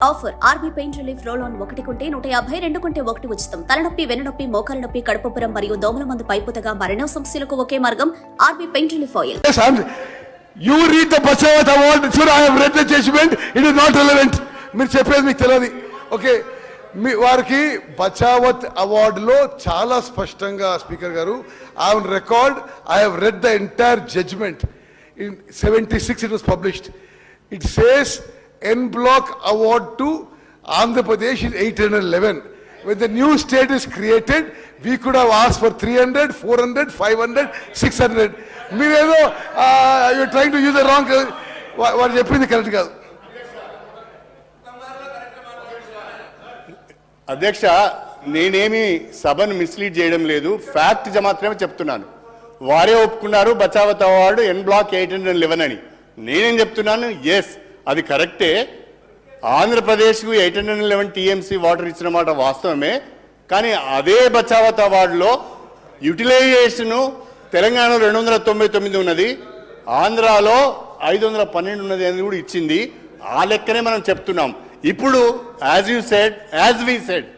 Offer RB pain relief roll on ఒకటి కొంటే నూట యాభై రెండు కొంటే ఒకటి ఉచితం. తలనొప్పి వెన్నునొప్పి మోకాల నొప్పి కడుపుపురం మరియు దోమల మందు పైపుతగా మరణ సమస్యలకు ఒకే మార్గం RB pain relief oil. You read the read award Bachawat I have read the judgement it is not is మీరు చెప్పేది మీకు తెలియదు ఓకే మీ వారికి బచావత్ అవార్డులో చాలా స్పష్టంగా స్పీకర్ గారు I hun record I have read the entire judgment in seventy six it was published it says N black award to Andhra Pradesh is eight hundred eleven when the new state is created, we could have asked for 300, 400, 500, 600. మీరేదో you trying to use the wrong వాడు చెప్పింది correct కాదు. అధ్యక్ష నేనేమి సభను mislead చేయడం లేదు. Fact మాత్రమే చెప్తున్నాను. వారే ఒప్పుకున్నారు Bachawat award N block eight hundred eleven అని. నేనేం చెప్తున్నాను? ఎస్ అది కరెక్టే. ఆంధ్రప్రదేశ్కు eight hundred eleven TMC water ఇచ్చిన మాట వాస్తవమే. కానీ అదే బచావత్ అవార్డులో యూటిలైజేషను తెలంగాణలో రెండు వందల తొంభై తొమ్మిది ఉన్నది. ఆంధ్రాలో ఐదు వందల పన్నెండు ఉన్నది అని కూడా ఇచ్చింది. ఆ లెక్కనే మనం చెప్తున్నాం. ఇప్పుడు as you said as we said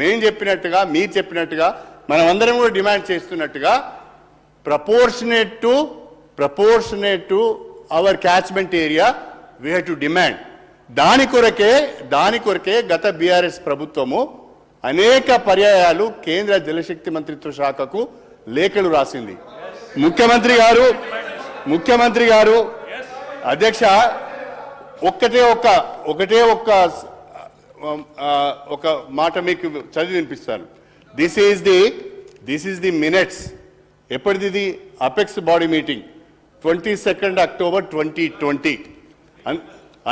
మేం చెప్పినట్టుగా మీరు చెప్పినట్టుగా మనం అందరం కూడా డిమాండ్ చేస్తున్నట్టుగా proportionate to proportionate to our catchment area we have to demand దాని కొరకే దాని కొరకే గత బీఆర్ఎస్ ప్రభుత్వము అనేక పర్యాయాలు కేంద్ర జలశక్తి మంత్రిత్వ శాఖకు లేఖలు రాసింది. ముఖ్యమంత్రి గారు ముఖ్యమంత్రి గారు అధ్యక్ష ఒక్కటే ఒక్క ఒకటే ఒక్క ఒక మాట మీకు చదివి వినిపిస్తాను. This is the this is the minutes ఎప్పటిది ఇది apex body meeting twenty second October twenty twenty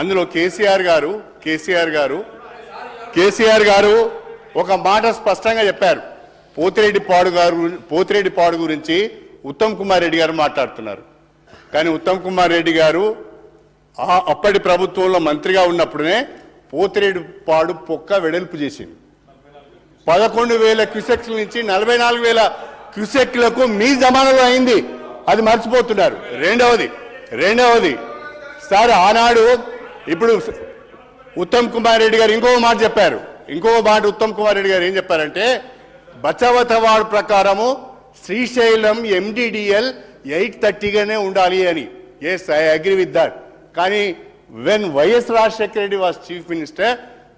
అందులో కేసీఆర్ గారు కేసీఆర్ గారు కేసీఆర్ గారు ఒక మాట స్పష్టంగా చెప్పారు. పోతిరెడ్డి పాడు గారు పోతిరెడ్డి పాడు గురించి ఉత్తమ్ కుమార్ రెడ్డి గారు మాట్లాడుతున్నారు. కానీ ఉత్తమ్ కుమార్ రెడ్డి గారు ఆ అప్పటి ప్రభుత్వంలో మంత్రిగా ఉన్నప్పుడే పోతిరెడ్డి పాడు పొక్క వెడల్పు చేసింది పదకొండు వేల క్యూసెక్ల నుంచి నలభై నాలుగు వేల క్యూసెక్లకు మీ జమానాలో అయింది. అది మర్చిపోతున్నారు. రెండవది రెండవది సార్ ఆనాడు ఇప్పుడు ఉత్తమ్ కుమార్ రెడ్డి గారు ఇంకో మాట చెప్పారు. ఇంకో మాట ఉత్తమ్ కుమార్ రెడ్డి గారు ఏం చెప్పారంటే బచవతవాడు ప్రకారము శ్రీశైలం ఎండిడిఎల్ ఎయిట్ థర్టీగానే ఉండాలి అని. Yes I agree with that కానీ when YS Rajasekhara Reddy was chief minister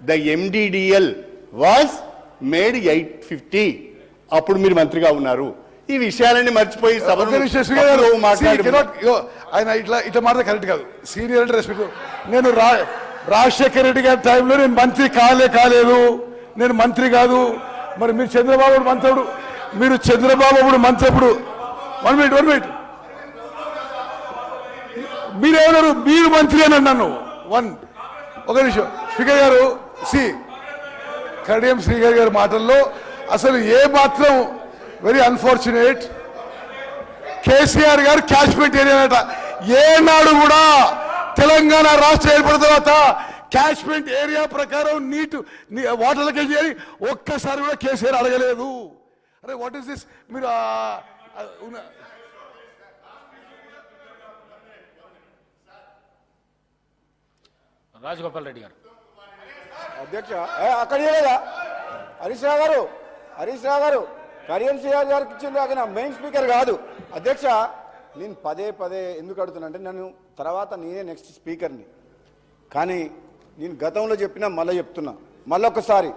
the MDDL was made eight fifty అప్పుడు మీరు మంత్రిగా ఉన్నారు. ఈ విషయాలన్నీ మర్చిపోయి ఆయన ఇట్లా ఇట్లా మాట కరెక్ట్ కాదు. సీనియర్ అంటే రెస్పెక్ట్ నేను రా రాజశేఖర రెడ్డి గారి టైంలో నేను మంత్రి కాలే కాలేదు. నేను మంత్రి కాదు. మరి మీరు చంద్రబాబు మంత్రుడు మీరు చంద్రబాబు అప్పుడు మంత్రి అప్పుడు. వన్ మినిట్ వన్ మినిట్ మీరేమన్నారు మీరు మంత్రి అని అన్నాను వన్ ఒక నిమిషం. స్పీకర్ గారు సి. కడియం శ్రీగారి గారి మాటల్లో అసలు ఏ మాత్రం వెరీ అన్ఫార్చునేట్. కేసీఆర్ గారు క్యాష్మెంట్ ఏరియా అట ఏనాడు కూడా తెలంగాణ రాష్ట్రం ఏర్పడిన తర్వాత క్యాష్మెంట్ ఏరియా ప్రకారం నీటు వాటర్ లెక్క చేయాలి? ఒక్కసారి కూడా కేసీఆర్ అడగలేదు. అరే వాట్ ఇస్ దిస్ మీరు రాజగోపాల్ రెడ్డి గారు. అధ్యక్ష ఏ, అక్కడ హరీష్ రావు గారు హరీష్ రావు గారు. కరియన్ సిఆర్ గారికి ఇచ్చింది అక్కడ మెయిన్ స్పీకర్ కాదు. అధ్యక్ష నేను పదే పదే ఎందుకు అడుగుతున్నా అంటే నన్ను తర్వాత నేనే నెక్స్ట్ స్పీకర్ని కానీ నేను గతంలో చెప్పినా మళ్ళీ చెప్తున్నా. మళ్ళొకసారి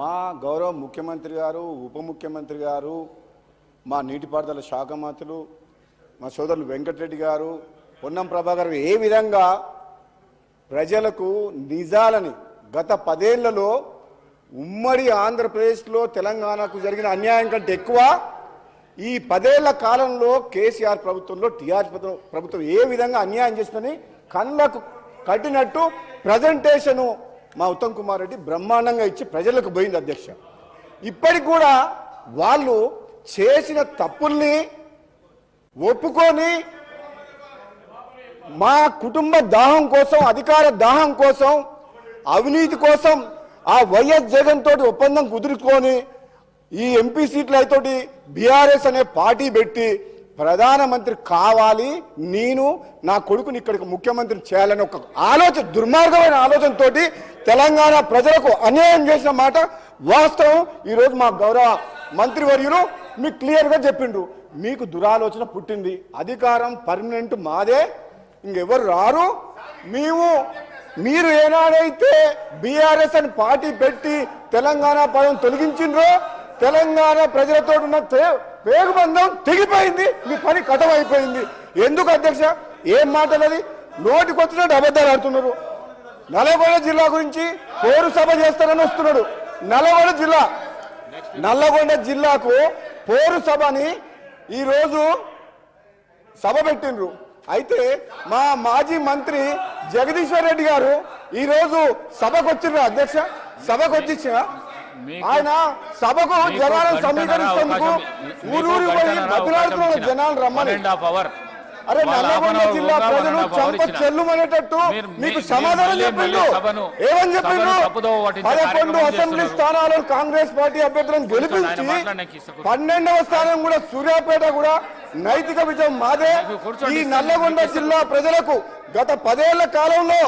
మా గౌరవ ముఖ్యమంత్రి గారు ఉప ముఖ్యమంత్రి గారు మా నీటిపారుదల శాఖ మంత్రులు మా సోదరులు వెంకటరెడ్డి గారు పొన్నం ప్రభాకర్ ఏ విధంగా ప్రజలకు నిజాలని గత పదేళ్ళలో ఉమ్మడి ఆంధ్రప్రదేశ్లో తెలంగాణకు జరిగిన అన్యాయం కంటే ఎక్కువ ఈ పదేళ్ళ కాలంలో కేసీఆర్ ప్రభుత్వంలో టీఆర్ ప్రభుత్వం ఏ విధంగా అన్యాయం చేస్తుందని కళ్ళకు కట్టినట్టు ప్రజెంటేషను మా ఉత్తమ్ కుమార్ రెడ్డి బ్రహ్మాండంగా ఇచ్చి ప్రజలకు పోయింది అధ్యక్ష. ఇప్పటికి కూడా వాళ్ళు చేసిన తప్పుల్ని ఒప్పుకొని మా కుటుంబ దాహం కోసం అధికార దాహం కోసం అవినీతి కోసం ఆ వైఎస్ జగన్ తోటి ఒప్పందం కుదుర్చుకొని ఈ ఎంపీ సీట్ల తోటి బీఆర్ఎస్ అనే పార్టీ పెట్టి ప్రధానమంత్రి కావాలి నేను నా కొడుకుని ఇక్కడికి ముఖ్యమంత్రి చేయాలని ఒక ఆలోచన దుర్మార్గమైన ఆలోచనతోటి తెలంగాణ ప్రజలకు అన్యాయం చేసిన మాట వాస్తవం. ఈరోజు మా గౌరవ మంత్రివర్యులు మీకు క్లియర్గా చెప్పిండ్రు. మీకు దురాలోచన పుట్టింది. అధికారం పర్మనెంట్ మాదే. ఇంకెవరు రారు? మేము మీరు ఏనాడైతే బీఆర్ఎస్ అని పార్టీ పెట్టి తెలంగాణ పదం తొలగించిండ్రో తెలంగాణ ప్రజలతో ఉన్న తే- పేగుబంధం తెగిపోయింది మీ పని కథం అయిపోయింది ఎందుకు అధ్యక్ష? ఏం మాటలది? నోటికి వచ్చినట్టు అబద్ధాలు ఆడుతున్నారు. నల్లగొండ జిల్లా గురించి పోరు సభ చేస్తారని వస్తున్నాడు. నల్లగొండ జిల్లా నల్లగొండ జిల్లాకు పోరు సభని ఈరోజు సభ పెట్టిండ్రు. అయితే మా మాజీ మంత్రి జగదీశ్వర్ రెడ్డి గారు ఈ రోజు సభకు వచ్చిండ్రు అధ్యక్ష సభకు మీకు- ఆయన సభకు జనాలను మీకు ఊరూరు పోయి బతులాడుతున్న. జనాలు రమ్మని. అరే నల్లగొండ జిల్లా ప్రజలు చంప. చెల్లుమనేటట్టు మీకు సమాధానం చెప్పిండు ఏమని చెప్పిండు పదకొండు అసెంబ్లీ. స్థానాలను కాంగ్రెస్ పార్టీ అభ్యర్థులను గెలిపించి. పన్నెండవ స్థానం కూడా సూర్యాపేట కూడా నైతిక విజయం మాదే ఈ. నల్లగొండ. జిల్లా ప్రజలకు గత పదేళ్ళ కాలంలో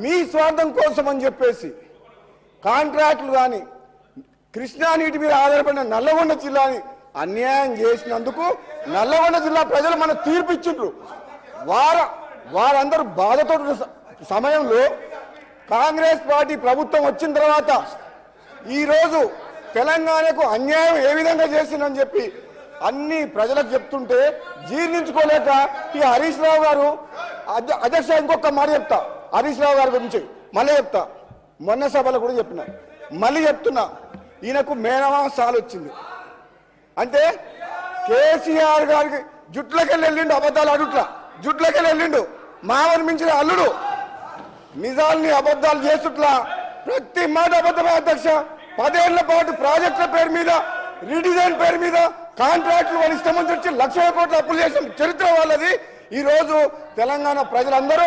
మీ స్వార్థం కోసం అని చెప్పేసి కాంట్రాక్టులు కానీ కృష్ణా నీటి మీద ఆధారపడిన నల్లగొండ జిల్లాని అన్యాయం చేసినందుకు నల్లగొండ జిల్లా ప్రజలు మన తీర్పు ఇచ్చిండ్రు వార వారందరూ బాధతో సమయంలో కాంగ్రెస్ పార్టీ ప్రభుత్వం వచ్చిన తర్వాత ఈరోజు తెలంగాణకు అన్యాయం ఏ విధంగా చేసిందని చెప్పి అన్ని ప్రజలకు చెప్తుంటే జీర్ణించుకోలేక ఈ హరీష్ రావు గారు అధ్యక్ష ఇంకొక మాట చెప్తా. హరీష్ రావు గారి గురించి మళ్ళీ చెప్తా. మొన్న సభలో కూడా చెప్పిన. మళ్ళీ చెప్తున్నా. ఈయనకు మేనమా వచ్చింది అంటే కేసీఆర్ గారికి జుట్లకెళ్ళి వెళ్ళిండు అబద్ధాలు అడుట్లా జుట్లకెళ్ళి వెళ్ళిండు. మావని మించిన అల్లుడు. నిజాల్ని అబద్ధాలు చేస్తుట్లా. ప్రతి మాట అబద్ధమే అధ్యక్ష. పదేళ్ళ పాటు ప్రాజెక్టుల పేరు మీద రీడిజైన్ పేరు మీద కాంట్రాక్టులు వాళ్ళు ఇష్టం వచ్చి లక్షల కోట్ల అప్పులు చేసిన చరిత్ర వాళ్ళది. ఈ రోజు తెలంగాణ ప్రజలందరూ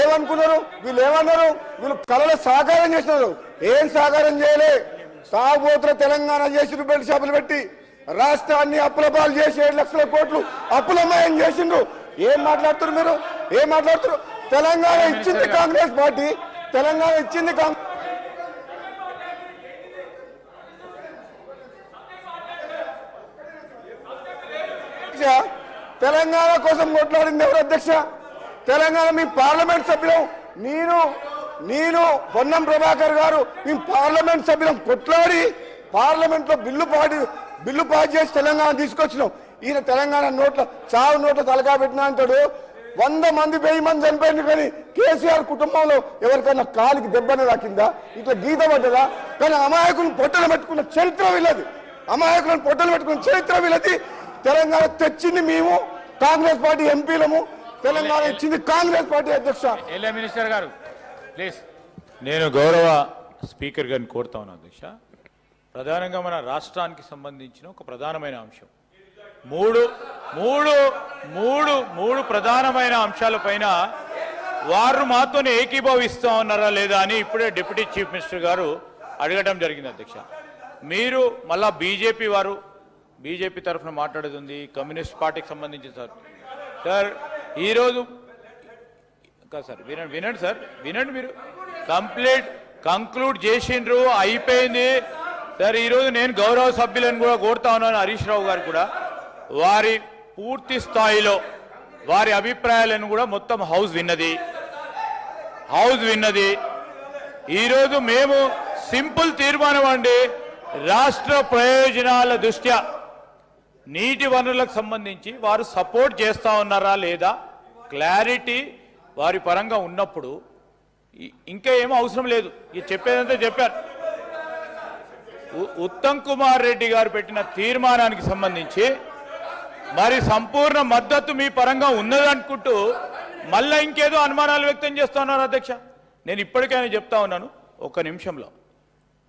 ఏమనుకున్నారు? వీళ్ళు ఏమన్నారు? వీళ్ళు కళలు సాకారం చేసినారు. ఏం సాకారం చేయలే? సాగుపోతున్న తెలంగాణ చేసి బెల్ట్ షాపులు పెట్టి రాష్ట్రాన్ని అప్పుల చేసి ఏడు లక్షల కోట్లు అప్పులమయం చేసిండ్రు. ఏం మాట్లాడుతున్నారు మీరు? ఏం మాట్లాడుతున్నారు? తెలంగాణ ఇచ్చింది కాంగ్రెస్ పార్టీ. తెలంగాణ ఇచ్చింది కాంగ్రెస్. తెలంగాణ కోసం కొట్లాడింది ఎవరు అధ్యక్ష? తెలంగాణ మీ పార్లమెంట్ సభ్యులం. నేను నేను పొన్నం ప్రభాకర్ గారు మీ పార్లమెంట్ సభ్యులం కొట్లాడి పార్లమెంట్లో బిల్లు పాడి బిల్లు పాస్ చేసి తెలంగాణ తీసుకొచ్చినాం ఈయన తెలంగాణ నోట్ల చావు నోట్ల తలకా పెట్టినా అంటాడు వంద మంది వెయ్యి మంది చనిపోయింది కానీ కేసీఆర్ కుటుంబంలో ఎవరికైనా కాలికి దెబ్బనే తాకిందా ఇట్లా గీత పడ్డదా కానీ అమాయకులను పొట్టలు పెట్టుకున్న చరిత్ర వీళ్ళది అమాయకులను పొట్టలు పెట్టుకున్న చరిత్ర వీళ్ళది తెలంగాణ తెచ్చింది మేము కాంగ్రెస్ పార్టీ ఎంపీలము తెలంగాణ ఇచ్చింది కాంగ్రెస్ పార్టీ అధ్యక్ష మినిస్టర్ గారు ప్లీజ్ నేను గౌరవ స్పీకర్ గారిని కోరుతా ఉన్నాను అధ్యక్ష ప్రధానంగా మన రాష్ట్రానికి సంబంధించిన ఒక ప్రధానమైన అంశం. మూడు మూడు మూడు మూడు ప్రధానమైన అంశాలపైన వారు మాతోనే ఏకీభవిస్తా ఉన్నారా లేదా అని ఇప్పుడే డిప్యూటీ చీఫ్ మినిస్టర్ గారు అడగడం జరిగింది అధ్యక్ష. మీరు మళ్ళా బీజేపీ వారు బీజేపీ తరఫున మాట్లాడుతుంది కమ్యూనిస్ట్ పార్టీకి సంబంధించి సార్. సార్ ఈరోజు సార్ వినండి వినండి సార్ వినండి మీరు. కంప్లీట్ కంక్లూడ్ చేసిండ్రు అయిపోయింది. సార్ ఈరోజు నేను గౌరవ సభ్యులను కూడా కోరుతా ఉన్నాను హరీష్ రావు గారు కూడా. వారి పూర్తి స్థాయిలో వారి అభిప్రాయాలను కూడా మొత్తం హౌస్ విన్నది. హౌస్ విన్నది. ఈరోజు మేము సింపుల్ తీర్మానం అండి రాష్ట్ర ప్రయోజనాల దృష్ట్యా నీటి వనరులకు సంబంధించి వారు సపోర్ట్ చేస్తా ఉన్నారా లేదా? క్లారిటీ వారి పరంగా ఉన్నప్పుడు ఇంకా ఏమో అవసరం లేదు. ఇది చెప్పేదంతా చెప్పారు. ఉత్తమ్ కుమార్ రెడ్డి గారు పెట్టిన తీర్మానానికి సంబంధించి మరి సంపూర్ణ మద్దతు మీ పరంగా ఉన్నదనుకుంటూ మళ్ళా ఇంకేదో అనుమానాలు వ్యక్తం చేస్తా ఉన్నారు అధ్యక్ష. నేను ఇప్పటికైనా చెప్తా ఉన్నాను ఒక నిమిషంలో.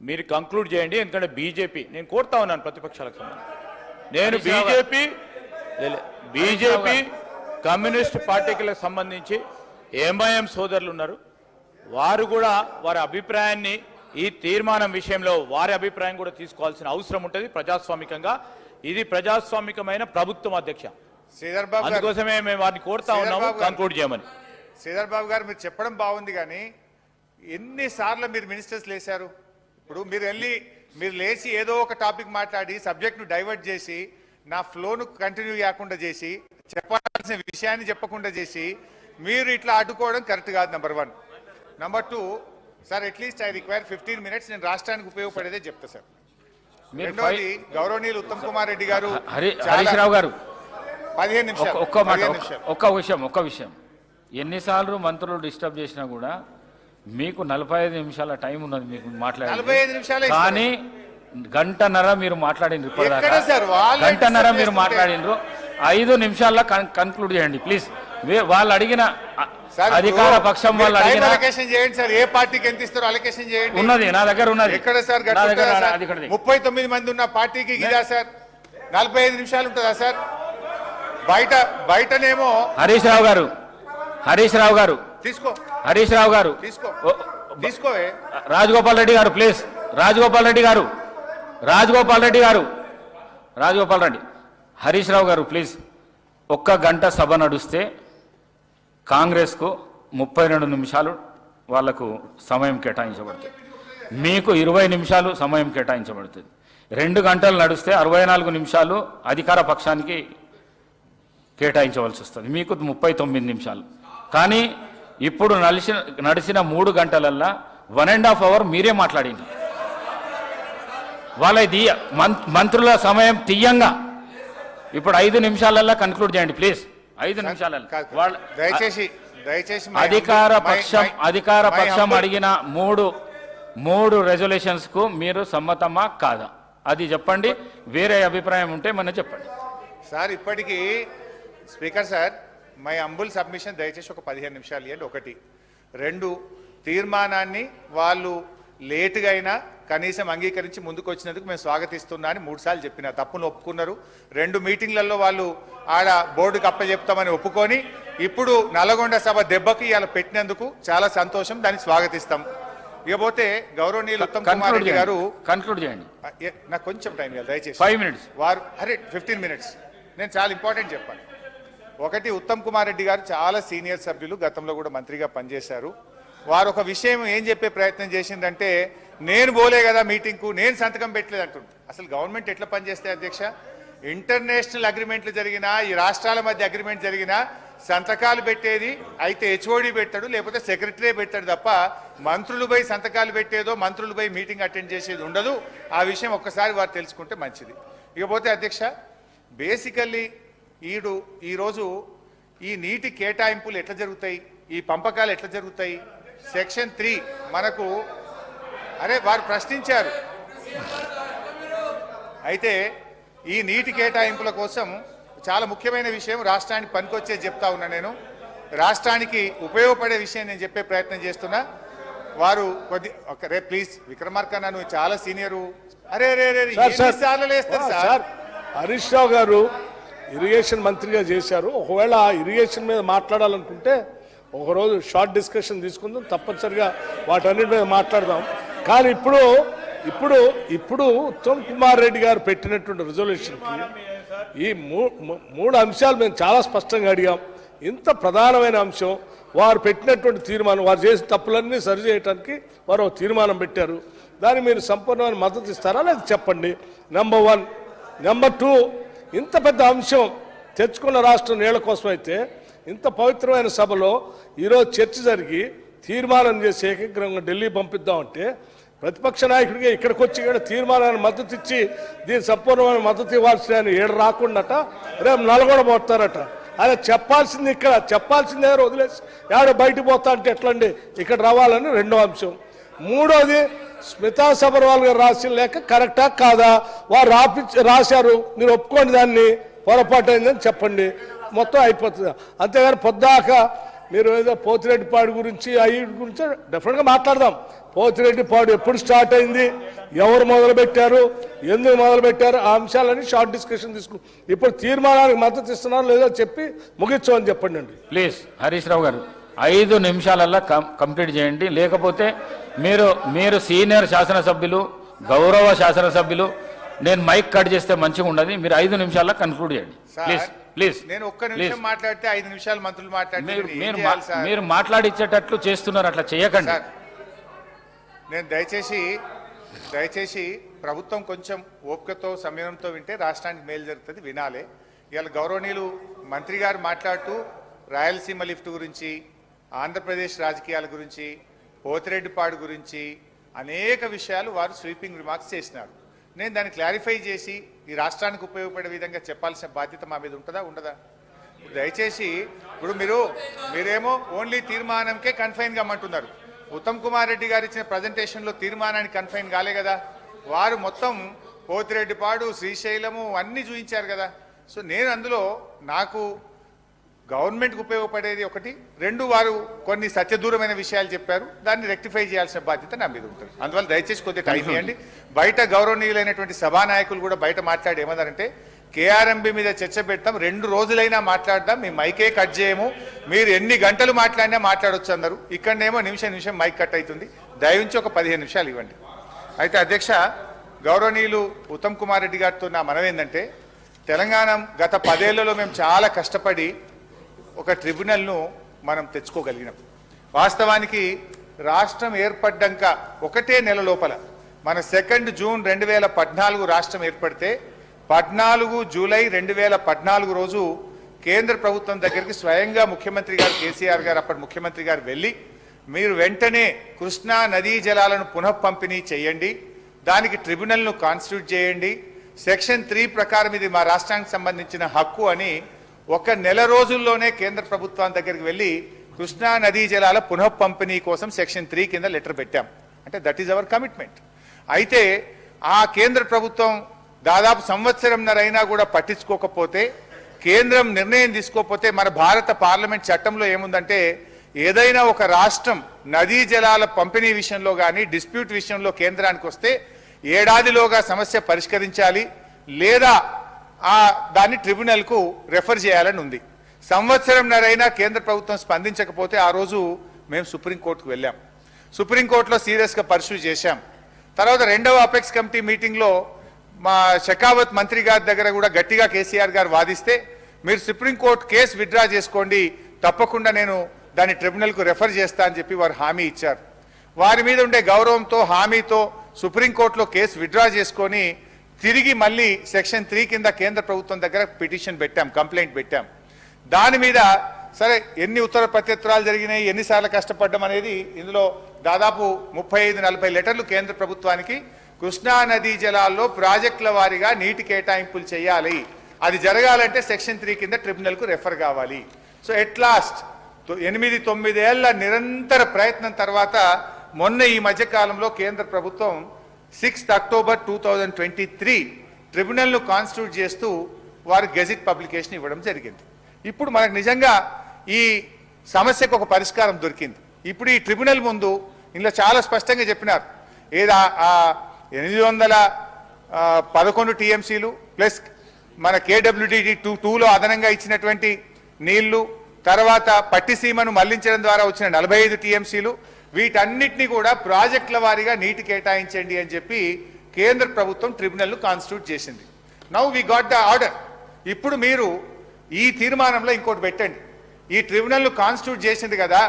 మీరు కంక్లూడ్ చేయండి ఎందుకంటే బీజేపీ నేను కోరుతా ఉన్నాను ప్రతిపక్షాలకు సంబంధించి. నేను బీజేపీ బీజేపీ కమ్యూనిస్ట్ పార్టీలకు సంబంధించి ఎంఐఎం సోదరులు ఉన్నారు. వారు కూడా వారి అభిప్రాయాన్ని ఈ తీర్మానం విషయంలో వారి అభిప్రాయం కూడా తీసుకోవాల్సిన అవసరం ఉంటుంది ప్రజాస్వామికంగా. ఇది ప్రజాస్వామికమైన ప్రభుత్వం అధ్యక్ష. అందుకోసమే మేము వారిని కోరుతా ఉన్నాము. కంక్లూడ్ చేయమని. శ్రీధర్ బాబు గారు మీరు చెప్పడం బాగుంది కానీ ఎన్నిసార్లు మీరు మినిస్టర్స్ లేశారు? ఇప్పుడు మీరు వెళ్ళి మీరు లేచి ఏదో ఒక టాపిక్ మాట్లాడి సబ్జెక్ట్ను డైవర్ట్ చేసి నా ఫ్లోను కంటిన్యూ కాకుండా చేసి చెప్పాల్సిన విషయాన్ని చెప్పకుండా చేసి మీరు ఇట్లా అడ్డుకోవడం కరెక్ట్ కాదు number one. Number two sir at least I require fifteen minutes నేను రాష్ట్రానికి ఉపయోగపడేదే చెప్తా సార్. మీరు రెండోది గౌరవనీయులు ఉత్తమ్ కుమార్ రెడ్డి గారు హరీష్ రావు గారు. పదిహేను ఒక్క నిమిషాలు ఒక్క ఒక్క- విషయం ఒక్క విషయం. ఎన్నిసార్లు మంత్రులు డిస్టర్బ్ చేసినా కూడా మీకు నలభై ఐదు నిమిషాల టైం ఉన్నది మీకు మాట్లాడాలి 45 నిమిషాలే ఇస్తారు. కానీ గంటన్నర మీరు మాట్లాడిండ్రు గంటన్నర మీరు. మాట్లాడిండ్రు. ఐదు నిమిషాల్లో కన్క్లూడ్ చేయండి ప్లీజ్ వాళ్ళు అడిగిన అధికార పక్షం వాళ్ళు అడిగిన అలొకేషన్ చేయండి సార్. ఏ పార్టీకి ఎంత ఇస్తారో అలొకేషన్ చేయండి. ఉన్నది నా దగ్గర ఉన్నది. ఎక్కడ సార్. ముప్పై తొమ్మిది మంది ఉన్న పార్టీకి ఇదా సార్? నలభై ఐదు నిమిషాలు ఉంటుందా సార్? బయట బయటనేమో హరీష్ రావు గారు. హరీష్ రావు గారు. తీసుకో. హరీష్ రావు గారు. తీసుకో. తీసుకోవే రాజగోపాల్ రెడ్డి గారు ప్లీజ్. రాజగోపాల్ రెడ్డి గారు. రాజగోపాల్ రెడ్డి గారు. రాజగోపాల్ రెడ్డి. హరీష్ రావు గారు ప్లీజ్. ఒక్క గంట సభ నడుస్తే కాంగ్రెస్కు ముప్పై రెండు నిమిషాలు వాళ్ళకు సమయం కేటాయించబడుతుంది. మీకు ఇరవై నిమిషాలు సమయం కేటాయించబడుతుంది. రెండు గంటలు నడిస్తే అరవై నాలుగు నిమిషాలు అధికార పక్షానికి కేటాయించవలసి వస్తుంది. మీకు ముప్పై తొమ్మిది నిమిషాలు. కానీ ఇప్పుడు నడిచిన నడిచిన మూడు గంటలల్లా వన్ అండ్ హాఫ్ అవర్ మీరే మాట్లాడింది. వాళ్ళ తీయ మంత్రుల సమయం తీయంగా. ఇప్పుడు ఐదు నిమిషాలల్లా కన్క్లూడ్ చేయండి ప్లీజ్. ఐదు. వాళ్ళ దయచేసి దయచేసి అధికార పక్షం అధికార పక్షం అడిగిన మూడు మూడు రెజల్యూషన్స్కు మీరు సమ్మతమా కాదా? అది చెప్పండి. వేరే అభిప్రాయం ఉంటే మన చెప్పండి. సార్ ఇప్పటికీ speaker sir my humble submission దయచేసి ఒక పదిహేను నిమిషాలు ఇవ్వండి ఒకటి. రెండు తీర్మానాన్ని వాళ్ళు లేటుగా అయినా కనీసం అంగీకరించి ముందుకు వచ్చినందుకు మేము స్వాగతిస్తున్నా అని మూడు సార్లు చెప్పిన. తప్పును ఒప్పుకున్నారు. రెండు మీటింగ్లలో వాళ్ళు ఆడ బోర్డుకి అప్పచెప్తామని ఒప్పుకొని ఇప్పుడు నల్గొండ సభ దెబ్బకి ఇలా పెట్టినందుకు చాలా సంతోషం. దాన్ని స్వాగతిస్తాం. ఇకపోతే గౌరవనీయులు ఉత్తమ్ కుమార్ రెడ్డి గారు కన్క్లూడ్ చేయండి. నాకు కొంచెం టైం దయచేసి. ఫైవ్ మినిట్స్ వారు అరే ఫిఫ్టీన్ మినిట్స్ నేను చాలా ఇంపార్టెంట్ చెప్పాను ఒకటి ఉత్తమ్ కుమార్ రెడ్డి గారు చాలా సీనియర్ సభ్యులు గతంలో కూడా మంత్రిగా పనిచేశారు. వారు ఒక విషయం ఏం చెప్పే ప్రయత్నం చేసిందంటే నేను పోలే కదా మీటింగ్కు నేను సంతకం పెట్టలేదు అంటుంది అసలు గవర్నమెంట్ ఎట్లా పనిచేస్తే అధ్యక్ష? ఇంటర్నేషనల్ అగ్రిమెంట్లు జరిగినా ఈ రాష్ట్రాల మధ్య అగ్రిమెంట్ జరిగినా సంతకాలు పెట్టేది అయితే హెచ్ఓడి పెట్టాడు లేకపోతే సెక్రటరీ పెట్టాడు తప్ప మంత్రులు పోయి సంతకాలు పెట్టేదో మంత్రులు పోయి మీటింగ్ అటెండ్ చేసేది ఉండదు. ఆ విషయం ఒక్కసారి వారు తెలుసుకుంటే మంచిది. ఇకపోతే అధ్యక్ష బేసికల్లీ ఈడు ఈరోజు ఈ నీటి కేటాయింపులు ఎట్లా జరుగుతాయి? ఈ పంపకాలు ఎట్లా జరుగుతాయి? సెక్షన్ త్రీ మనకు అరే వారు ప్రశ్నించారు. అయితే ఈ నీటి కేటాయింపుల కోసం చాలా ముఖ్యమైన విషయం రాష్ట్రానికి పనికొచ్చేది చెప్తా ఉన్నా నేను. రాష్ట్రానికి ఉపయోగపడే విషయం నేను చెప్పే ప్రయత్నం చేస్తున్నా. వారు కొద్ది ఒక రే ప్లీజ్ విక్రమార్కన్న నువ్వు చాలా సీనియరు. అరే రే రే సార్ హరీష్ రావు గారు ఇరిగేషన్ మంత్రిగా చేశారు. ఒకవేళ ఇరిగేషన్ మీద మాట్లాడాలనుకుంటే ఒకరోజు షార్ట్ డిస్కషన్ తీసుకుందాం తప్పనిసరిగా వాటన్నిటి మీద మాట్లాడదాం. కానీ ఇప్పుడు ఇప్పుడు ఇప్పుడు ఉత్తమ్ కుమార్ రెడ్డి గారు పెట్టినటువంటి రిజల్యూషన్కి ఈ మూ- మూడు అంశాలు మేము చాలా స్పష్టంగా అడిగాం. ఇంత ప్రధానమైన అంశం వారు పెట్టినటువంటి తీర్మానం వారు చేసిన తప్పులన్నీ సరి చేయడానికి వారు ఒక తీర్మానం పెట్టారు. దాన్ని మీరు సంపూర్ణమైన మద్దతు ఇస్తారా లేదా చెప్పండి. నెంబర్ వన్ నెంబర్ టూ ఇంత పెద్ద అంశం తెచ్చుకున్న రాష్ట్రం నీళ్ళ కోసం అయితే ఇంత పవిత్రమైన సభలో ఈరోజు చర్చ జరిగి తీర్మానం చేసి ఏకగ్రంగా ఢిల్లీ పంపిద్దామంటే ప్రతిపక్ష నాయకుడిగా ఇక్కడికి వచ్చి కూడా తీర్మానాన్ని మద్దతు ఇచ్చి దీని సంపూర్ణమైన మద్దతు ఇవ్వాల్సిన ఏడు రాకుండాట రేపు నల్గొండ పోతారట. అదే చెప్పాల్సింది ఇక్కడ చెప్పాల్సింది ఎవరు వదిలేసి ఎవడ బయట పోతా అంటే ఎట్లండి? ఇక్కడ రావాలని రెండో అంశం. మూడోది స్మితా సబర్వాల్ గారు రాసిన లేక కరెక్టా కాదా? వారు రాపి రాశారు. మీరు ఒప్పుకోండి దాన్ని పొరపాటు అయిందని చెప్పండి. మొత్తం అయిపోతుంది. అంతేగాని పొద్దాక మీరు ఏదో పోతిరెడ్డిపాడు గురించి అవి గురించి డెఫినెట్గా మాట్లాడదాం. పోతిరెడ్డిపాడు ఎప్పుడు స్టార్ట్ అయింది ఎవరు మొదలు పెట్టారు ఎందుకు మొదలు పెట్టారు ఆ అంశాలని షార్ట్ డిస్కషన్ తీసుకు ఇప్పుడు తీర్మానానికి మద్దతు ఇస్తున్నారు లేదో చెప్పి ముగించమని చెప్పండి అండి. ప్లీజ్ హరీష్ రావు గారు ఐదు నిమిషాలల్లా కంప్లీట్ చేయండి. లేకపోతే మీరు మీరు సీనియర్ శాసనసభ్యులు గౌరవ శాసనసభ్యులు నేను మైక్ కట్ చేస్తే మంచిగా ఉండదు మీరు ఐదు నిమిషాల్లో కన్క్లూడ్ చేయండి. ప్లీజ్. ప్లీజ్ నేను ఒక్క నిమిషం మాట్లాడితే ఐదు నిమిషాలు మంత్రులు మాట్లాడితే మీరు నేను ఏం మీరు చేయాలి మా- సార్? మీరు మాట్లాడించేటట్లు చేస్తున్నారు అట్లా చేయకండి. నేను దయచేసి దయచేసి ప్రభుత్వం కొంచెం ఓపికతో సంయమనంతో వింటే రాష్ట్రానికి మేలు జరుగుతుంది వినాలే. ఇవాళ గౌరవనీయులు మంత్రి గారు మాట్లాడుతూ రాయలసీమ లిఫ్ట్ గురించి ఆంధ్రప్రదేశ్ రాజకీయాల గురించి పోతిరెడ్డిపాడు గురించి అనేక విషయాలు వారు స్వీపింగ్ రిమార్క్స్ చేసినారు. నేను దాన్ని క్లారిఫై చేసి ఈ రాష్ట్రానికి ఉపయోగపడే విధంగా చెప్పాల్సిన బాధ్యత మా మీద ఉంటుందా? ఉండదా? ఇప్పుడు దయచేసి ఇప్పుడు మీరు మీరేమో ఓన్లీ తీర్మానంకే కన్ఫైన్ కమ్మంటున్నారు ఉత్తమ్ కుమార్ రెడ్డి గారు ఇచ్చిన ప్రజెంటేషన్లో తీర్మానానికి కన్ఫైన్ కాలే కదా. వారు మొత్తం పోతిరెడ్డిపాడు శ్రీశైలము అన్నీ చూపించారు కదా. సో నేను అందులో నాకు గవర్నమెంట్కి ఉపయోగపడేది ఒకటి. రెండు వారు కొన్ని సత్యదూరమైన విషయాలు చెప్పారు. దాన్ని రెక్టిఫై చేయాల్సిన బాధ్యత నా మీద ఉంటుంది. అందువల్ల దయచేసి కొద్దిగా టైం ఇవ్వండి. బయట గౌరవనీయులైనటువంటి సభానాయకులు కూడా బయట మాట్లాడి ఏమన్నారంటే కేఆర్ఎంబి మీద చర్చ పెడతాం రెండు రోజులైనా మాట్లాడదాం మీ మైకే కట్ చేయము మీరు ఎన్ని గంటలు మాట్లాడినా మాట్లాడొచ్చు అన్నారు. ఇక్కడనేమో నిమిషం నిమిషం మైక్ కట్ అవుతుంది. దయవుంచి ఒక పదిహేను నిమిషాలు ఇవ్వండి. అయితే అధ్యక్ష గౌరవనీయులు ఉత్తమ్ కుమార్ రెడ్డి గారితో నా మనం ఏంటంటే తెలంగాణ గత పదేళ్ళలో మేము చాలా కష్టపడి ఒక ట్రిబ్యునల్ను మనం తెచ్చుకోగలిగినాం. వాస్తవానికి రాష్ట్రం ఏర్పడ్డాక ఒకటే నెల లోపల మన సెకండ్ జూన్ రెండు వేల పద్నాలుగు రాష్ట్రం ఏర్పడితే పద్నాలుగు జూలై రెండు వేల పద్నాలుగు రోజు కేంద్ర ప్రభుత్వం దగ్గరికి స్వయంగా ముఖ్యమంత్రి గారు కేసీఆర్ గారు అప్పటి ముఖ్యమంత్రి గారు వెళ్ళి మీరు వెంటనే కృష్ణా నదీ జలాలను పునః పంపిణీ చేయండి దానికి ట్రిబ్యునల్ను కాన్స్టిట్యూట్ చేయండి. సెక్షన్ త్రీ ప్రకారం ఇది మా రాష్ట్రానికి సంబంధించిన హక్కు అని ఒక నెల రోజుల్లోనే కేంద్ర ప్రభుత్వం దగ్గరికి వెళ్ళి కృష్ణా నదీ జలాల పునఃపంపిణీ కోసం సెక్షన్ త్రీ కింద లెటర్ పెట్టాం. అంటే దట్ ఈజ్ అవర్ కమిట్మెంట్. అయితే ఆ కేంద్ర ప్రభుత్వం దాదాపు సంవత్సరంన్నరైనా కూడా పట్టించుకోకపోతే కేంద్రం నిర్ణయం తీసుకోకపోతే మన భారత పార్లమెంట్ చట్టంలో ఏముందంటే ఏదైనా ఒక రాష్ట్రం నదీ జలాల పంపిణీ విషయంలో కానీ డిస్ప్యూట్ విషయంలో కేంద్రానికి వస్తే ఏడాదిలోగా సమస్య పరిష్కరించాలి లేదా ఆ దాన్ని ట్రిబ్యునల్కు రెఫర్ చేయాలని ఉంది. సంవత్సరంన్నరైనా కేంద్ర ప్రభుత్వం స్పందించకపోతే ఆ రోజు మేము సుప్రీంకోర్టుకు వెళ్ళాం. సుప్రీంకోర్టులో సీరియస్గా పర్సూ చేశాం. తర్వాత రెండవ అపెక్స్ కమిటీ మీటింగ్లో మా షకావత్ మంత్రి గారి దగ్గర కూడా గట్టిగా కేసీఆర్ గారు వాదిస్తే మీరు సుప్రీంకోర్టు కేసు విత్డ్రా చేసుకోండి తప్పకుండా నేను దాన్ని ట్రిబ్యునల్కు రెఫర్ చేస్తా అని చెప్పి వారు హామీ ఇచ్చారు. వారి మీద ఉండే గౌరవంతో హామీతో సుప్రీంకోర్టులో కేసు విత్డ్రా చేసుకొని తిరిగి మళ్ళీ సెక్షన్ త్రీ కింద కేంద్ర ప్రభుత్వం దగ్గర పిటిషన్ పెట్టాం కంప్లైంట్ పెట్టాం. దాని మీద సరే ఎన్ని ఉత్తర ప్రత్యుత్తరాలు జరిగినాయి ఎన్నిసార్లు కష్టపడ్డం అనేది ఇందులో దాదాపు ముప్పై ఐదు నలభై లెటర్లు కేంద్ర ప్రభుత్వానికి కృష్ణా నదీ జలాల్లో ప్రాజెక్టుల వారీగా నీటి కేటాయింపులు చేయాలి. అది జరగాలంటే సెక్షన్ త్రీ కింద ట్రిబ్యునల్కు రెఫర్ కావాలి. సో ఎట్ లాస్ట్ ఎనిమిది తొమ్మిదేళ్ళ నిరంతర ప్రయత్నం తర్వాత మొన్న ఈ మధ్యకాలంలో కేంద్ర ప్రభుత్వం sixth October two thousand twenty three ట్రిబ్యునల్ను constitute చేస్తూ వారు గెజిట్ పబ్లికేషన్ ఇవ్వడం జరిగింది. ఇప్పుడు మనకు నిజంగా ఈ సమస్యకు ఒక పరిష్కారం దొరికింది. ఇప్పుడు ఈ ట్రిబ్యునల్ ముందు ఇందులో చాలా స్పష్టంగా చెప్పినారు. ఏదా ఆ ఎనిమిది వందల పదకొండు టీఎంసీలు ప్లస్ మన కేడబ్ల్యూడిడి టూ టూలో అదనంగా ఇచ్చినటువంటి నీళ్ళు తర్వాత పట్టిసీమను మళ్ళించడం ద్వారా వచ్చిన నలభై ఐదు టీఎంసీలు వీటన్నిటిని కూడా ప్రాజెక్టుల వారీగా నీటి కేటాయించండి అని చెప్పి కేంద్ర ప్రభుత్వం ట్రిబ్యునల్ను కాన్స్టిట్యూట్ చేసింది. Now we got the order ఇప్పుడు మీరు ఈ తీర్మానంలో ఇంకోటి పెట్టండి. ఈ ట్రిబ్యునల్ను కాన్స్టిట్యూట్ చేసింది కదా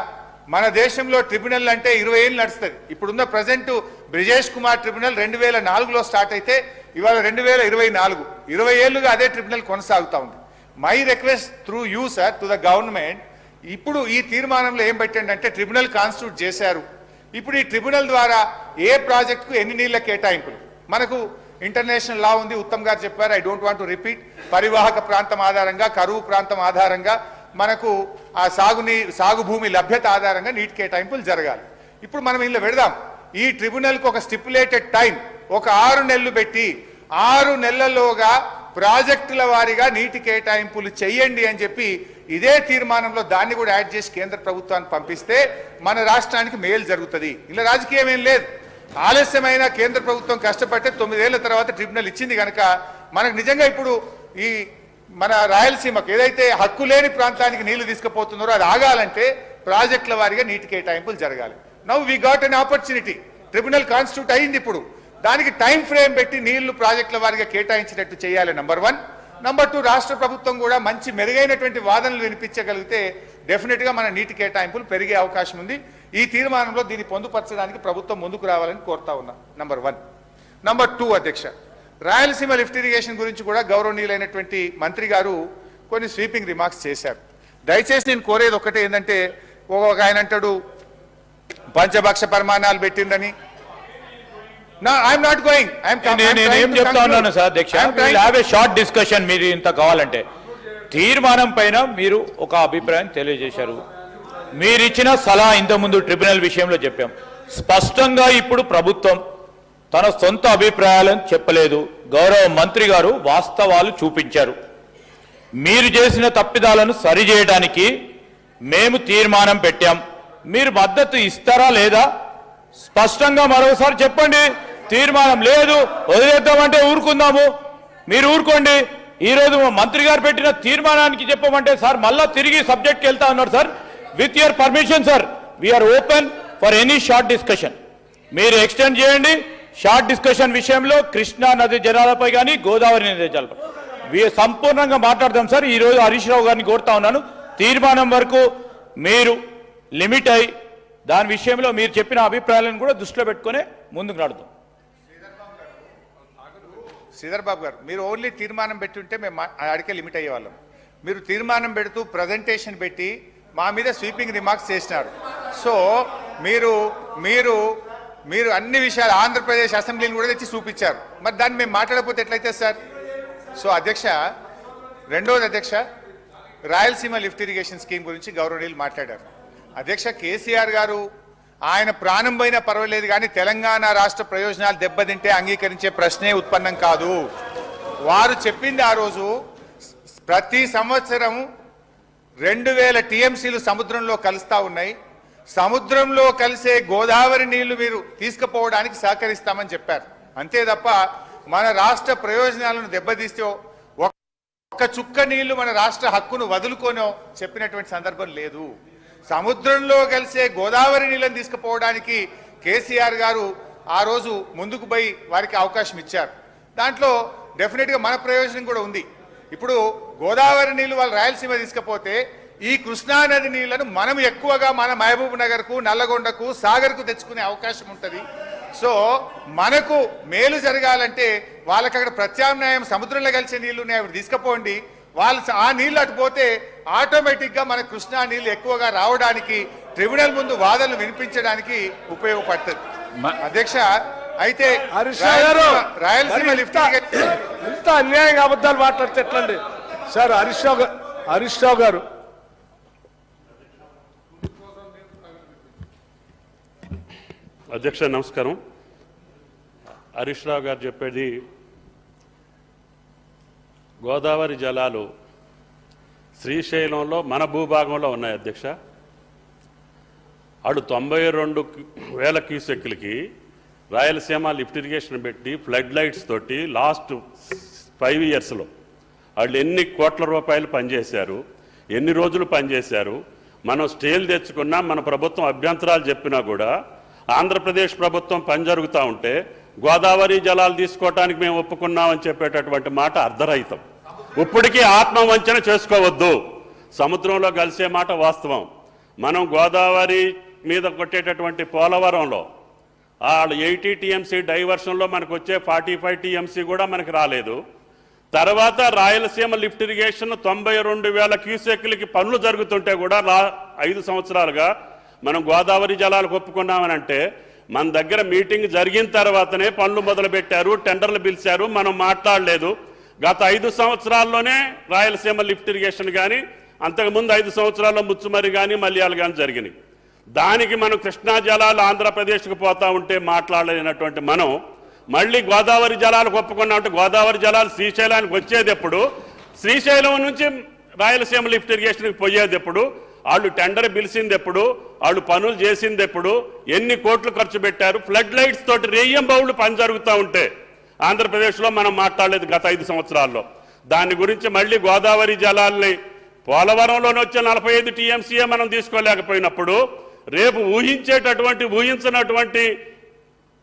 మన దేశంలో ట్రిబ్యునల్ అంటే ఇరవై ఏళ్ళు నడుస్తుంది. ఇప్పుడున్న ప్రజెంట్ బ్రిజేష్ కుమార్ ట్రిబ్యునల్ రెండు వేల నాలుగులో స్టార్ట్ అయితే ఇవాళ రెండు వేల ఇరవై నాలుగు. ఇరవై ఏళ్ళుగా అదే ట్రిబ్యునల్ కొనసాగుతూ ఉంది. My request through you sir to the government ఇప్పుడు ఈ తీర్మానంలో ఏం పెట్టండి అంటే ట్రిబ్యునల్ కాన్స్టిట్యూట్ చేశారు. ఇప్పుడు ఈ ట్రిబ్యునల్ ద్వారా ఏ ప్రాజెక్టుకు ఎన్ని నీళ్ళ కేటాయింపులు? మనకు ఇంటర్నేషనల్ లా ఉంది ఉత్తమ్ గారు చెప్పారు I don't want to repeat. పరివాహక ప్రాంతం ఆధారంగా కరువు ప్రాంతం ఆధారంగా మనకు ఆ సాగునీ సాగు భూమి లభ్యత ఆధారంగా నీటి కేటాయింపులు జరగాలి. ఇప్పుడు మనం ఇందులో పెడదాం. ఈ ట్రిబ్యునల్కి ఒక స్టిపులేటెడ్ టైం ఒక ఆరు నెలలు పెట్టి ఆరు నెలల్లోగా ప్రాజెక్టుల వారీగా నీటి కేటాయింపులు చెయ్యండి అని చెప్పి ఇదే తీర్మానంలో దాన్ని కూడా యాడ్ చేసి కేంద్ర ప్రభుత్వాన్ని పంపిస్తే మన రాష్ట్రానికి మేలు జరుగుతుంది. ఇలా రాజకీయం ఏం లేదు. ఆలస్యమైన కేంద్ర ప్రభుత్వం కష్టపడితే తొమ్మిదేళ్ళ తర్వాత ట్రిబ్యునల్ ఇచ్చింది కనుక మనకు నిజంగా ఇప్పుడు ఈ మన రాయలసీమకు ఏదైతే హక్కు లేని ప్రాంతానికి నీళ్ళు తీసుకుపోతున్నారో అది ఆగాలంటే ప్రాజెక్టుల వారిగా నీటి కేటాయింపులు జరగాలి. Now we got an opportunity tribunal constitute అయింది ఇప్పుడు. దానికి టైం ఫ్రేమ్ పెట్టి నీళ్ళు ప్రాజెక్టుల వారిగా కేటాయించినట్టు చేయాలి నంబర్ వన్ నంబర్ టూ రాష్ట్ర ప్రభుత్వం కూడా మంచి మెరుగైనటువంటి వాదనలు వినిపించగలిగితే డెఫినెట్గా మన నీటి కేటాయింపులు పెరిగే అవకాశం ఉంది. ఈ తీర్మానంలో దీన్ని పొందుపరచడానికి ప్రభుత్వం ముందుకు రావాలని కోరుతా ఉన్నా. నంబర్ వన్ నంబర్ టూ అధ్యక్ష. రాయలసీమ లిఫ్ట్ ఇరిగేషన్ గురించి కూడా గౌరవనీయులైనటువంటి మంత్రి గారు కొన్ని స్వీపింగ్ రిమార్క్స్ చేశారు. దయచేసి నేను కోరేది ఒకటే ఏంటంటే ఒక ఆయన అంటాడు పంచభక్ష పరిమాణాలు పెట్టిందని ఐఎమ్ నాట్ గోయింగ్ నేను చెప్తా ఉన్నాను సార్ అధ్యక్ష హ్యావ్ ఏ షార్ట్ డిస్కషన్ మీరు ఇంత కావాలంటే. తీర్మానం పైన మీరు ఒక అభిప్రాయం తెలియజేశారు. మీరు ఇచ్చిన సలహా ఇంతకుముందు ట్రిబ్యునల్ విషయంలో చెప్పాం. స్పష్టంగా ఇప్పుడు ప్రభుత్వం తన సొంత అభిప్రాయాలను చెప్పలేదు. గౌరవ మంత్రి గారు వాస్తవాలు చూపించారు. మీరు చేసిన తప్పిదాలను సరిచేయడానికి మేము తీర్మానం పెట్టాం. మీరు మద్దతు ఇస్తారా లేదా? స్పష్టంగా మరోసారి చెప్పండి. తీర్మానం లేదు వదిలేద్దామంటే ఊరుకుందాము. మీరు ఊరుకోండి. ఈరోజు మంత్రి గారు పెట్టిన తీర్మానానికి చెప్పమంటే సార్ మళ్ళా తిరిగి సబ్జెక్ట్కి వెళ్తా ఉన్నారు sir. With your permission sir we are open for any short discussion మీరు ఎక్స్టెండ్ చేయండి. షార్ట్ డిస్కషన్ విషయంలో కృష్ణా నది జలాలపై కానీ గోదావరి నది జలాలపై. సంపూర్ణంగా మాట్లాడదాం సార్ ఈరోజు హరీష్ రావు గారిని కోరుతా ఉన్నాను. తీర్మానం వరకు మీరు లిమిట్ అయి దాని విషయంలో మీరు చెప్పిన అభిప్రాయాలను కూడా దృష్టిలో పెట్టుకునే ముందుకు నడుతాం శ్రీధర్ బాబు గారు మీరు ఓన్లీ తీర్మానం పెట్టుంటే మేము మా- ఆడికే లిమిట్ అయ్యేవాళ్ళం. మీరు తీర్మానం పెడుతూ ప్రజెంటేషన్ పెట్టి మా మీద స్వీపింగ్ రిమార్క్స్ చేసినారు. సో మీరు మీరు మీరు అన్ని విషయాలు ఆంధ్రప్రదేశ్ అసెంబ్లీని కూడా తెచ్చి చూపించారు. మరి దాన్ని మేము మాట్లాడకపోతే ఎట్లయితే సార్? సో అధ్యక్ష రెండవది అధ్యక్ష రాయలసీమ లిఫ్ట్ ఇరిగేషన్ స్కీమ్ గురించి గౌరవనీయులు మాట్లాడారు. అధ్యక్ష కేసీఆర్ గారు ఆయన ప్రాణం పోయినా పర్వాలేదు కానీ తెలంగాణ రాష్ట్ర ప్రయోజనాలు దెబ్బతింటే అంగీకరించే ప్రశ్నే ఉత్పన్నం కాదు. వారు చెప్పింది ఆ రోజు ప్రతి సంవత్సరం రెండు వేల టీఎంసీలు సముద్రంలో కలుస్తా ఉన్నాయి. సముద్రంలో కలిసే గోదావరి నీళ్ళు మీరు తీసుకుపోవడానికి సహకరిస్తామని చెప్పారు. అంతే తప్ప మన రాష్ట్ర ప్రయోజనాలను దెబ్బతీస్తే ఒక్క ఒక్క చుక్క నీళ్ళు మన రాష్ట్ర హక్కును వదులుకోనో చెప్పినటువంటి సందర్భం లేదు. సముద్రంలో కలిసే గోదావరి నీళ్ళని తీసుకుపోవడానికి కేసీఆర్ గారు ఆ రోజు ముందుకు పోయి వారికి అవకాశం ఇచ్చారు. దాంట్లో డెఫినెట్గా మన ప్రయోజనం కూడా ఉంది. ఇప్పుడు గోదావరి నీళ్ళు వాళ్ళు రాయలసీమ తీసుకపోతే ఈ కృష్ణానది నీళ్ళను మనం ఎక్కువగా మన మహబూబ్ నగర్కు నల్లగొండకు సాగర్కు తెచ్చుకునే అవకాశం ఉంటుంది. సో మనకు మేలు జరగాలంటే వాళ్ళకి అక్కడ ప్రత్యామ్నాయం సముద్రంలో కలిసే నీళ్ళు ఉన్నాయి అవి తీసుకుపోండి. వాళ్ళు ఆ నీళ్ళు అటు పోతే ఆటోమేటిక్గా మన కృష్ణా నీళ్ళు ఎక్కువగా రావడానికి ట్రిబ్యునల్ ముందు వాదనలు వినిపించడానికి ఉపయోగపడుతుంది. అధ్యక్ష అయితే హరీష్ రావు గారు రాయలసీమ- లిఫ్ట్ ఇంత అన్యాయంగా అబద్ధాలు మాట్లాడితే ఎట్లండి? సార్ హరీష్ రావు హరీష్ రావు గారు. అధ్యక్ష నమస్కారం. హరీష్ రావు గారు చెప్పేది గోదావరి జలాలు శ్రీశైలంలో మన భూభాగంలో ఉన్నాయి అధ్యక్ష. అడు తొంభై రెండు వేల క్యూసెక్లకి రాయలసీమ లిఫ్ట్ ఇరిగేషన్ పెట్టి ఫ్లడ్ లైట్స్ తోటి లాస్ట్ ఫైవ్ ఇయర్స్లో వాళ్ళు ఎన్ని కోట్ల రూపాయలు పనిచేశారు ఎన్ని రోజులు పనిచేశారు మనం స్టేలు తెచ్చుకున్నా మన ప్రభుత్వం అభ్యంతరాలు చెప్పినా కూడా ఆంధ్రప్రదేశ్ ప్రభుత్వం పని జరుగుతూ ఉంటే గోదావరి జలాలు తీసుకోవటానికి మేము ఒప్పుకున్నామని చెప్పేటటువంటి మాట అర్ధరహితం. ఇప్పటికీ ఆత్మవంచన చేసుకోవద్దు. సముద్రంలో కలిసే మాట వాస్తవం. మనం గోదావరి మీద కొట్టేటటువంటి పోలవరంలో ఆ ఎయిటీ టీఎంసీ డైవర్షన్లో మనకు వచ్చే ఫార్టీ ఫైవ్ టీఎంసీ కూడా మనకు రాలేదు. తర్వాత రాయలసీమ లిఫ్ట్ ఇరిగేషన్ తొంభై రెండు వేల క్యూసెక్లకి పనులు జరుగుతుంటే కూడా రా ఐదు సంవత్సరాలుగా మనం గోదావరి జలాలకు ఒప్పుకున్నామని అంటే మన దగ్గర మీటింగ్ జరిగిన తర్వాతనే పనులు మొదలుపెట్టారు టెండర్లు పిలిచారు మనం మాట్లాడలేదు. గత ఐదు సంవత్సరాల్లోనే రాయలసీమ లిఫ్ట్ ఇరిగేషన్ కానీ అంతకుముందు ఐదు సంవత్సరాల్లో ముచ్చుమరి కానీ మల్యాలు కానీ జరిగినాయి. దానికి మనం కృష్ణా జలాలు ఆంధ్రప్రదేశ్కి పోతా ఉంటే మాట్లాడలేనటువంటి మనం మళ్ళీ గోదావరి జలాలకు ఒప్పుకున్నామంటే గోదావరి జలాలు శ్రీశైలానికి వచ్చేది ఎప్పుడు శ్రీశైలం నుంచి రాయలసీమ లిఫ్ట్ ఇరిగేషన్కి పోయేది ఎప్పుడు వాళ్ళు టెండర్ పిలిచింది ఎప్పుడు వాళ్ళు పనులు చేసింది ఎప్పుడు ఎన్ని కోట్లు ఖర్చు పెట్టారు ఫ్లడ్ లైట్స్ తోటి రెయ్యం బౌళ్ళు పని జరుగుతూ ఉంటే ఆంధ్రప్రదేశ్లో మనం మాట్లాడలేదు గత ఐదు సంవత్సరాల్లో. దాని గురించి మళ్ళీ గోదావరి జలాల్ని పోలవరంలోనే వచ్చే నలభై ఐదు టీఎంసీఏ మనం తీసుకోలేకపోయినప్పుడు రేపు ఊహించేటటువంటి ఊహించినటువంటి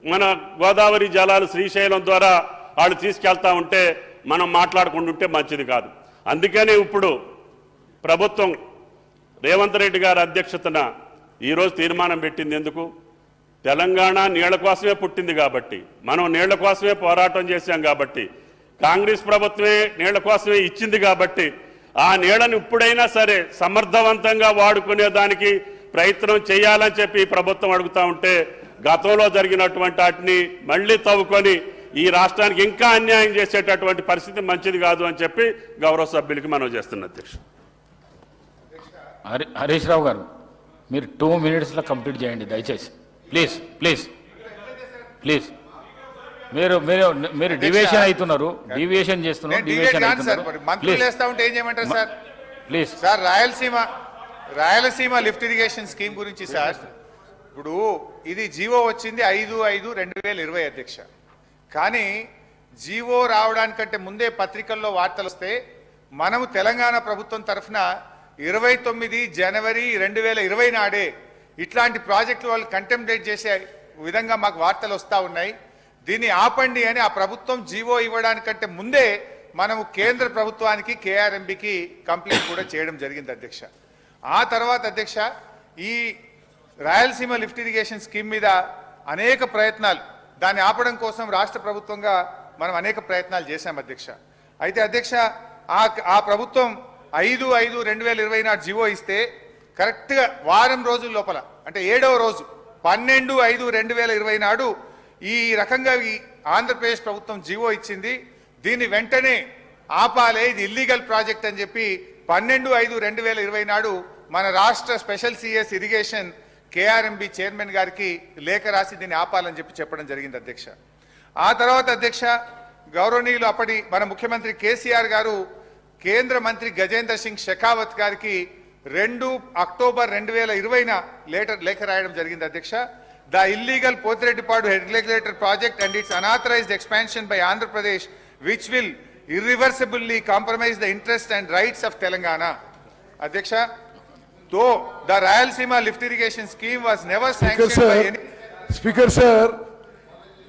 మన గోదావరి జలాలు శ్రీశైలం ద్వారా వాళ్ళు తీసుకెళ్తా ఉంటే మనం మాట్లాడుకుంటుంటే మంచిది కాదు. అందుకనే ఇప్పుడు ప్రభుత్వం రేవంత్ రెడ్డి గారి అధ్యక్షతన ఈరోజు తీర్మానం పెట్టింది ఎందుకు? తెలంగాణ నీళ్ళ కోసమే పుట్టింది కాబట్టి మనం నీళ్ళ కోసమే పోరాటం చేశాం కాబట్టి కాంగ్రెస్ ప్రభుత్వమే నీళ్ళ కోసమే ఇచ్చింది కాబట్టి ఆ నీళ్ళను ఇప్పుడైనా సరే సమర్థవంతంగా వాడుకునే దానికి ప్రయత్నం చేయాలని చెప్పి ప్రభుత్వం అడుగుతా ఉంటే గతంలో జరిగినటువంటి వాటిని మళ్ళీ తవ్వుకొని ఈ రాష్ట్రానికి ఇంకా అన్యాయం చేసేటటువంటి పరిస్థితి మంచిది కాదు అని చెప్పి గౌరవ సభ్యులకి మనం చేస్తున్న అధ్యక్షుడు. హరి హరీష్ రావు గారు మీరు టూ మినిట్స్లో కంప్లీట్ చేయండి దయచేసి. Please please please. మీరు మీరు మీరు డివియేషన్ అవుతున్నారు డివియేషన్ చేస్తున్నారు డివియేషన్ అవుతున్నారు. Please. Sir Rayalaseema Rayalaseema lift irrigation scheme గురించి సార్ ఇప్పుడు ఇది జీవో వచ్చింది ఐదు ఐదు రెండు వేల ఇరవై అధ్యక్ష. కానీ జీవో రావడానికంటే ముందే పత్రికల్లో వార్తలు వస్తే మనము తెలంగాణ ప్రభుత్వం తరఫున ఇరవై తొమ్మిది జనవరి రెండు వేల ఇరవై నాడే ఇట్లాంటి ప్రాజెక్టులు వాళ్ళు కంటెంప్లేట్ చేసే విధంగా మాకు వార్తలు వస్తూ ఉన్నాయి. దీన్ని ఆపండి అని ఆ ప్రభుత్వం జీవో ఇవ్వడానికంటే ముందే మనము కేంద్ర ప్రభుత్వానికి కేఆర్ఎంబికి కంప్లైంట్ కూడా చేయడం జరిగింది అధ్యక్ష. ఆ తర్వాత అధ్యక్ష ఈ రాయలసీమ లిఫ్ట్ ఇరిగేషన్ స్కీమ్ మీద అనేక ప్రయత్నాలు దాన్ని ఆపడం కోసం రాష్ట్ర ప్రభుత్వంగా మనం అనేక ప్రయత్నాలు చేశాం అధ్యక్ష. అయితే అధ్యక్ష ఆ ఆ ప్రభుత్వం ఐదు ఐదు రెండు వేల ఇరవై నాడు జీవో ఇస్తే కరెక్ట్గా వారం రోజుల లోపల అంటే ఏడవ రోజు పన్నెండు ఐదు రెండు వేల ఇరవై నాడు ఈ రకంగా ఈ ఆంధ్రప్రదేశ్ ప్రభుత్వం జీవో ఇచ్చింది. దీన్ని వెంటనే ఆపాలే ఇది ఇల్లీగల్ ప్రాజెక్ట్ అని చెప్పి పన్నెండు ఐదు రెండు వేల ఇరవై నాడు మన రాష్ట్ర special CS irrigation KRMB chairman గారికి లేఖ రాసి దీన్ని ఆపాలని చెప్పి చెప్పడం జరిగింది అధ్యక్ష. ఆ తర్వాత అధ్యక్ష గౌరవనీయులు అప్పటి మన ముఖ్యమంత్రి కేసీఆర్ గారు కేంద్ర మంత్రి గజేంద్ర సింగ్ షెకావత్ గారికి రెండు అక్టోబర్ రెండు వేల ఇరవైన లేటర్ లేఖ రాయడం జరిగింది అధ్యక్ష. The illegal Pothireddypadu head regulator project and it's unauthorised expansion by Andhra Pradesh which will ఇర్రివర్సిబుల్లీ compromise the interest and rights of Telangana. అధ్యక్ష though the Rayalaseema lift irrigation scheme was never sanction speaker sir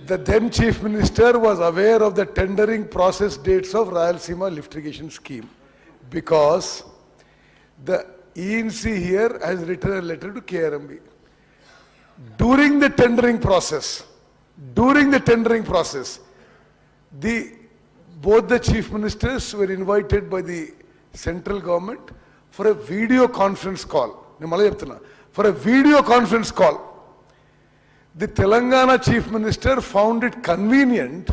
the then chief minister was aware of the tendering process dates of Rayalaseema lift irrigation scheme because the ENC here has written a letter to KRMB. During the tendering process, during the tendering process, the, both the chief ministers were invited by the central government for a video conference call. నేను మళ్ళీ చెప్తున్నా for a video conference call. The Telangana chief minister found it convenient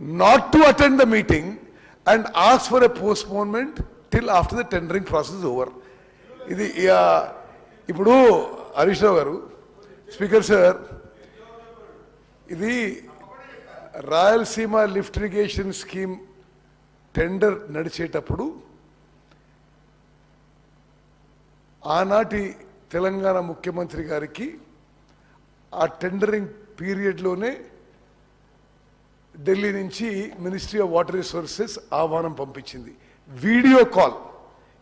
not to attend the meeting and asked for a postponement till after the tendering process is over. ఇది ఆ, ఇప్పుడు హరీష్ రావు గారు speaker sir ఇది Rayalaseema lift irrigation scheme tender నడిచేటప్పుడు ఆనాటి తెలంగాణ ముఖ్యమంత్రి గారికి ఆ టెండరింగ్ పీరియడ్లోనే ఢిల్లీ నుంచి మినిస్ట్రీ ఆఫ్ వాటర్ రిసోర్సెస్ ఆహ్వానం పంపించింది. Video call.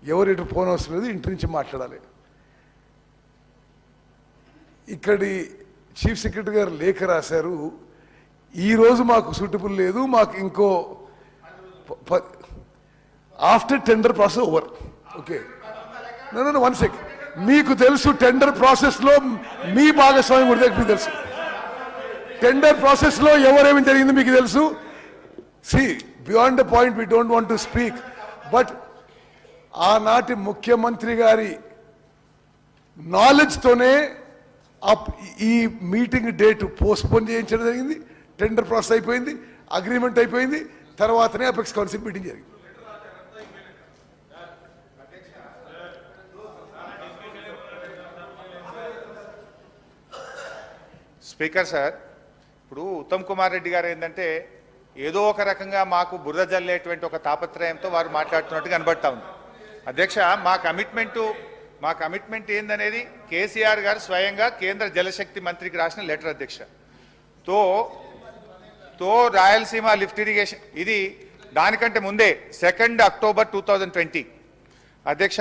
ఎవరు ఎటు ఫోన్ అవసరం లేదు ఇంటి నుంచి మాట్లాడాలి. ఇక్కడి చీఫ్ సెక్రటరీ గారు లేఖ రాశారు ఈరోజు మాకు సూటబుల్ లేదు మాకు ఇంకో after tender process over. Okay. One sec. మీకు తెలుసు టెండర్ ప్రాసెస్లో మీ భాగస్వామ్యం కూడా మీకు తెలుసు. టెండర్ ప్రాసెస్లో ఎవరేమి జరిగింది మీకు తెలుసు? See beyond the point we don't want to speak but ఆనాటి ముఖ్యమంత్రి గారి నాలెడ్జ్తోనే అప్- ఈ మీటింగ్ డేట్ పోస్ట్పోన్ చేయించడం జరిగింది. టెండర్ ప్రాసెస్ అయిపోయింది అగ్రిమెంట్ అయిపోయింది. తర్వాతనే అపెక్స్ కౌన్సిల్ మీటింగ్ జరిగింది. స్పీకర్ సార్ ఇప్పుడు ఉత్తమ్ కుమార్ రెడ్డి గారు ఏంటంటే ఏదో ఒక రకంగా మాకు బురద జల్లేటువంటి ఒక తాపత్రయంతో వారు మాట్లాడుతున్నట్టు కనబడతా ఉంది. అధ్యక్ష మా కమిట్మెంటు మా కమిట్మెంట్ ఏందనేది కేసీఆర్ గారు స్వయంగా కేంద్ర జలశక్తి మంత్రికి రాసిన లెటర్ అధ్యక్ష. తో తో రాయలసీమ లిఫ్ట్ ఇరిగేషన్ ఇది దానికంటే ముందే second October two thousand twenty. అధ్యక్ష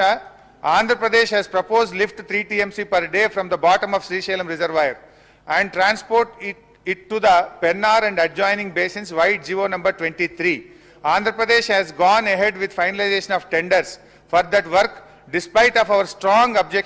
Andhra Pradesh Hess propose lift three TMC per day from the bottom of Srisailam reservoir and transport it, it to the Pennar and adjoining basins via geo number 23 Andhra Pradesh has gone ahead with finalization of tenders. For that work despite of our strong objection